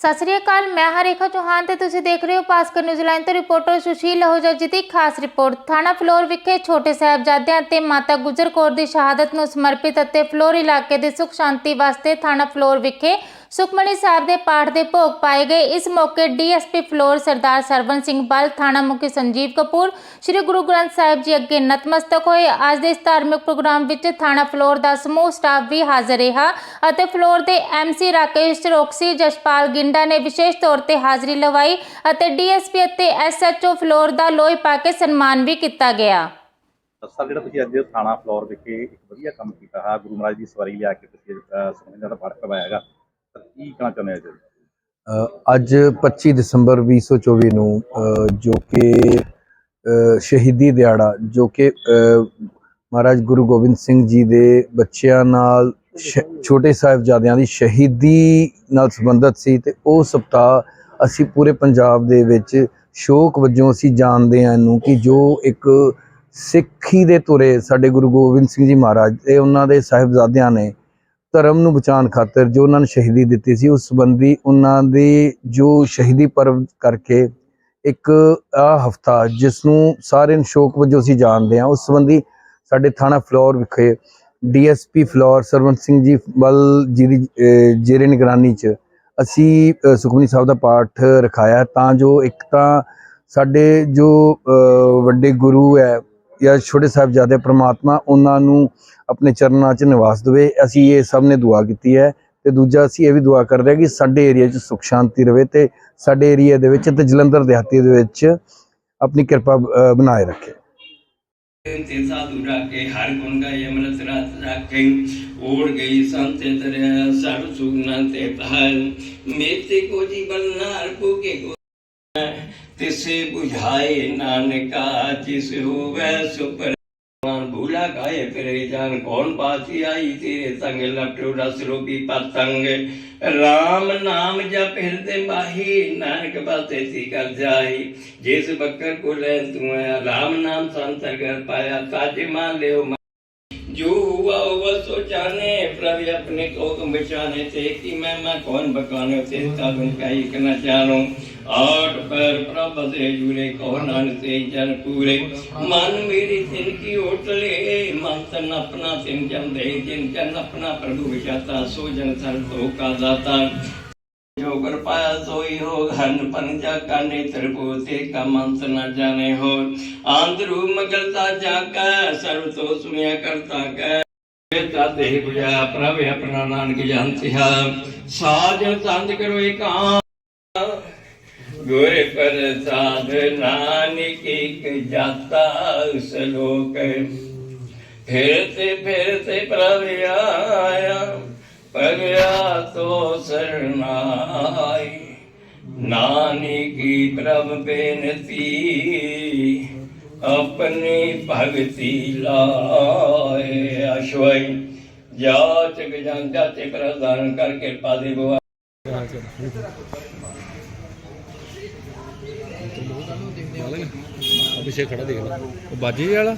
ਸਤਿ ਸ੍ਰੀ ਅਕਾਲ, ਮੈਂ ਹਰੇਖਾ ਚੌਹਾਨ ਤੇ ਤੁਸੀਂ ਦੇਖ ਰਹੇ ਹੋ ਪਾਸਕਰ ਨਿਊਜ਼ੀਲੈਂਡ ਤੋਂ ਰਿਪੋਰਟਰ ਸੁਸ਼ੀਲ ਲਹੋਜਾ ਜੀ ਦੀ ਖਾਸ ਰਿਪੋਰਟ। ਥਾਣਾ ਫਲੋਰ ਵਿਖੇ ਛੋਟੇ ਸਾਹਿਬਜ਼ਾਦਿਆਂ ਤੇ ਮਾਤਾ ਗੁਜਰ ਕੌਰ ਦੀ ਸ਼ਹਾਦਤ ਨੂੰ ਸਮਰਪਿਤ ਅਤੇ ਫਲੋਰ ਇਲਾਕੇ ਦੀ ਸੁਖ ਸ਼ਾਂਤੀ ਵਾਸਤੇ ਥਾਣਾ ਫਲੋਰ ਵਿਖੇ ਸੁਖਮਣੀ ਸਾਹਿਬ ਦੇ ਪਾਠ ਦੇ ਭੋਗ ਪਾਏ ਗਏ। ਇਸ ਮੌਕੇ ਡੀਐਸਪੀ ਫਲੋਰ ਸਰਦਾਰ ਸਰਵਨ ਸਿੰਘ ਬਲ, ਥਾਣਾ ਮੁਖੀ ਸੰਜੀਵ ਕਪੂਰ, ਸ੍ਰੀ ਗੁਰੂ ਗ੍ਰੰਥ ਸਾਹਿਬ ਜੀ ਅੱਗੇ ਨਤਮਸਤਕ ਹੋਏ। ਅੱਜ ਦੇ ਇਸ ਧਾਰਮਿਕ ਪ੍ਰੋਗਰਾਮ ਵਿੱਚ ਥਾਣਾ ਫਲੋਰ ਦਾ ਸਮੂਹ ਸਟਾਫ ਵੀ ਹਾਜ਼ਰ ਰਿਹਾ ਅਤੇ ਫਲੋਰ ਦੇ ਐਮਸੀ ਰਾਕੇਸ਼ ਰੋਕਸੀ, ਜਸਪਾਲ ਗਿੰਡਾ ਨੇ ਵਿਸ਼ੇਸ਼ ਤੌਰ ਤੇ ਹਾਜ਼ਰੀ ਲਵਾਈ ਅਤੇ ਡੀਐਸਪੀ ਅਤੇ ਐਸਐਚਓ ਫਲੋਰ ਦਾ ਲੋਹੇ ਪਾ ਕੇ ਸਨਮਾਨ ਵੀ ਕੀਤਾ ਗਿਆ। ਸਰ ਜਿਹੜਾ ਤੁਸੀਂ ਅੱਜ ਥਾਣਾ ਫਲੋਰ ਵਿਖੇ ਇੱਕ ਵਧੀਆ ਕੰਮ ਕੀਤਾ। ਹੈ ਗੁਰੂ ਮਹਾਰਾਜ ਦੀ ਸਵਾਰੀ ਲਿਆ ਕੇ ਤੁਸੀਂ ਸਮਝਦਾ ਦਾ ਪਾਠ ਕਰਵਾਇਆ ਹੈਗਾ। ਕੀ ਕਹਿਣਾ ਚਾਹੁੰਦੇ ਹੋ ਜੀ? ਅ, ਅੱਜ 25 ਦਸੰਬਰ 2024 ਨੂੰ ਜੋ ਕਿ ਸ਼ਹੀਦੀ ਦਿਹਾੜਾ ਜੋ ਕਿ ਮਹਾਰਾਜ ਗੁਰੂ ਗੋਬਿੰਦ ਸਿੰਘ ਜੀ ਦੇ ਬੱਚਿਆਂ ਨਾਲ ਸ਼- ਛੋਟੇ ਸਾਹਿਬਜ਼ਾਦਿਆਂ ਦੀ ਸ਼ਹੀਦੀ ਨਾਲ ਸੰਬੰਧਿਤ ਸੀ ਤੇ ਉਹ ਸਪਤਾਹ ਅਸੀਂ ਪੂਰੇ ਪੰਜਾਬ ਦੇ ਵਿੱਚ ਸ਼ੋਕ ਵਜੋਂ ਅਸੀਂ ਜਾਣਦੇ ਹਾਂ ਇਹਨੂੰ ਕਿ ਜੋ ਇੱਕ ਸਿੱਖੀ ਦੇ ਤੁਰੇ ਸਾਡੇ ਗੁਰੂ ਗੋਬਿੰਦ ਸਿੰਘ ਜੀ ਮਹਾਰਾਜ ਤੇ ਉਹਨਾਂ ਦੇ ਸਾਹਿਬਜ਼ਾਦਿਆਂ ਨੇ ਧਰਮ ਨੂੰ ਬਚਾਉਣ ਖਾਤਰ ਜੋ ਉਹਨਾਂ ਨੇ ਸ਼ਹੀਦੀ ਦਿੱਤੀ ਸੀ, ਉਸ ਸੰਬੰਧੀ ਉਹਨਾਂ ਦੇ ਜੋ ਸ਼ਹੀਦੀ ਪਰਵ ਕਰਕੇ ਇੱਕ ਆ ਹਫਤਾ ਜਿਸ ਨੂੰ ਸਾਰੇ ਨੂੰ ਸ਼ੋਕ ਵਜੋਂ ਅਸੀਂ ਜਾਣਦੇ ਹਾਂ, ਉਸ ਸੰਬੰਧੀ ਸਾਡੇ ਥਾਣਾ ਫਲੋਰ ਵਿਖੇ ਡੀਐਸਪੀ ਫਲੋਰ ਸਰਵੰਤ ਸਿੰਘ ਜੀ ਬਲ ਜੀ ਦੀ ਜੇਰੇ ਨਿਗਰਾਨੀ ਚ ਅਸੀਂ ਸੁਖਮਨੀ ਸਾਹਿਬ ਦਾ ਪਾਠ ਰਖਾਇਆ ਤਾਂ ਜੋ ਇੱਕ ਤਾਂ ਸਾਡੇ ਜੋ ਵੱਡੇ ਗੁਰੂ ਹੈ ਜਾਂ ਛੋਟੇ ਸਾਹਿਬਜ਼ਾਦੇ ਪ੍ਰਮਾਤਮਾ ਉਹਨਾਂ ਨੂੰ ਆਪਣੇ ਚਰਨਾਂ 'ਚ ਨਿਵਾਸ ਦੇਵੇ, ਅਸੀਂ ਇਹ ਸਭ ਨੇ ਦੁਆ ਕੀਤੀ ਹੈ। ਤੇ ਦੂਜਾ ਅਸੀਂ ਇਹ ਵੀ ਦੁਆ ਕਰਦੇ ਹਾਂ ਕਿ ਸਾਡੇ ਏਰੀਆ 'ਚ ਸੁਖ ਸ਼ਾਂਤੀ ਰਵੇ ਤੇ ਸਾਡੇ ਏਰੀਆ ਦੇ ਵਿੱਚ ਤੇ ਜਲੰਧਰ ਦਿਹਾਤੀ ਦੇ ਵਿੱਚ ਆਪਣੀ ਕਿਰਪਾ ਬਣਾਏ ਰੱਖੇ। ਤੇ ਸਾਧੂ ਰਾਖੇ ਹਰ ਗੁਣ ਗਾਏ, ਅਮਰਤ ਰਾਤ ਰਾਖੇ ਓੜ ਗਈ ਸੰਤੇ ਤਰਿਆ ਸਰਬ ਸੁਗਨਾ ਤੇ ਪਹਾਲ ਮੇਤੇ ਕੋ ਜੀਵਨ ਨਾਰ ਤਿਸੇ 부ਝਾਏ ਨਾਨਕਾ, ਜਿਸ ਹੋਵੇ ਸੁਪਰ ਭਗਵਾਨ ਭੂਲਾ ਕਾਏ ਫਿਰੇ ਜਾਨ ਕੌਣ ਪਾਸੀ ਆਈ ਤੇਰੇ ਸੰਗ ਲਪਟੋ ਰਸ ਰੂਪੀ ਪਤੰਗ। RAM ਨਾਮ ਜਪ ਹਿਰਦੇ ਮਾਹੀ, ਨਾਨਕ ਬਾਤੇ ਤੀ ਕਰ ਜਾਈ ਜਿਸ ਬੱਕਰ ਕੋ ਲੈ ਤੂੰ RAM ਨਾਮ ਸੰਤਰ ਕਰ ਪਾਇਆ, ਸਾਜੇ ਮਾਨ ਲਿਓ जो हुआ हुआ सो जाने, प्रभु अपने को तुम बचाने थे कि मैं मैं कौन बकाने थे तब उनका ही कहना जानो। आठ पैर प्रभु से जुड़े, कौन से जन पूरे। मन मेरी तिनकी ओटले मन तन अपना तिन जन दे जिन जन अपना प्रभु विचाता सो जन सर तो का दाता। जो कर पाया सोई हो घन पंजा का नेत्र पोते का मंत्र न जाने हो आंध्रू मगलता जाका सर्व तो सुनिया करता कह ताते बुझा प्रभ अपना नानक जानते हा साज संत करो एक गुर प्रसाद नानक एक जाता सलोक फिरते फिरते प्रभ ਨਾਨਕ ਕੀ ਪ੍ਰਭ ਬੇਨਤੀ ਆਪਣੀ ਭਗਤੀ ਲਾਏ। ਅਸ਼ਵਈ ਜਾਤ ਗਜੰਤਾ ਤੇ ਪ੍ਰਦਾਨ ਕਰਕੇ ਪਾਦੇ ਬਵਾ ਅਭਿਸ਼ੇਕ ਖੜਾ ਦੇਖ ਲੈ। ਉਹ ਵਾਲਾ?